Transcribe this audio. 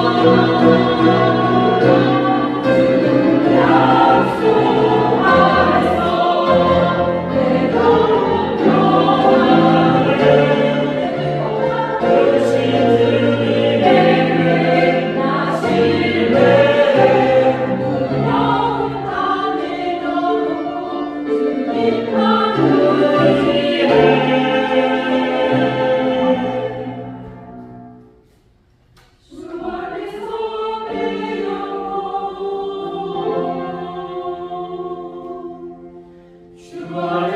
Thank you. Amen.